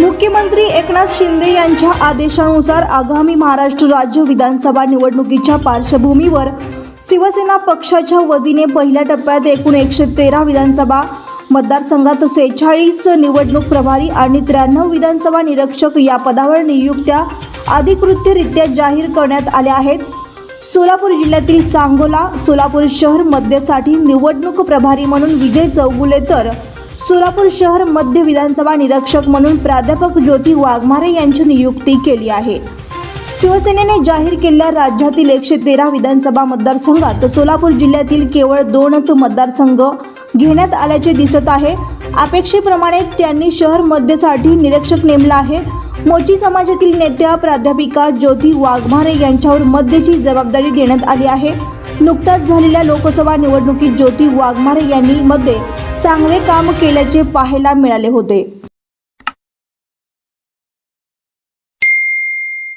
मुख्यमंत्री एकनाथ शिंदे यांच्या आदेशानुसार आगामी महाराष्ट्र राज्य विधानसभा निवडणुकीच्या पार्श्वभूमीवर शिवसेना पक्षाच्या वतीने पहिल्या टप्प्यात एकूण एकशे तेरा विधानसभा मतदारसंघात सेहेचाळीस निवडणूक प्रभारी आणि त्र्याण्णव विधानसभा निरीक्षक या पदावर नियुक्त्या अधिकृतरित्या जाहीर करण्यात आल्या आहेत. सोलापूर जिल्ह्यातील सांगोला सोलापूर शहर मध्यसाठी निवडणूक प्रभारी म्हणून विजय चौगुले तर सोलापूर शहर मध्य विधानसभा निरीक्षक म्हणून प्राध्यापक ज्योती वाघमारे यांची नियुक्ती केली आहे. शिवसेनेने जाहीर केलेल्या राज्यातील एकशे तेरा विधानसभा मतदारसंघात सोलापूर जिल्ह्यातील केवळ दोनच मतदारसंघ घेण्यात आल्याचे दिसत आहे. अपेक्षेप्रमाणे त्यांनी शहर मध्यसाठी निरीक्षक नेमला आहे. मोची समाजातील नेत्या प्राध्यापिका ज्योती वाघमारे यांच्यावर मध्यची जबाबदारी देण्यात आली आहे. नुकताच झालेल्या लोकसभा निवडणुकीत ज्योती वाघमारे यांनी मध्ये चांगले काम केल्याचे पाहायला मिळाले होते.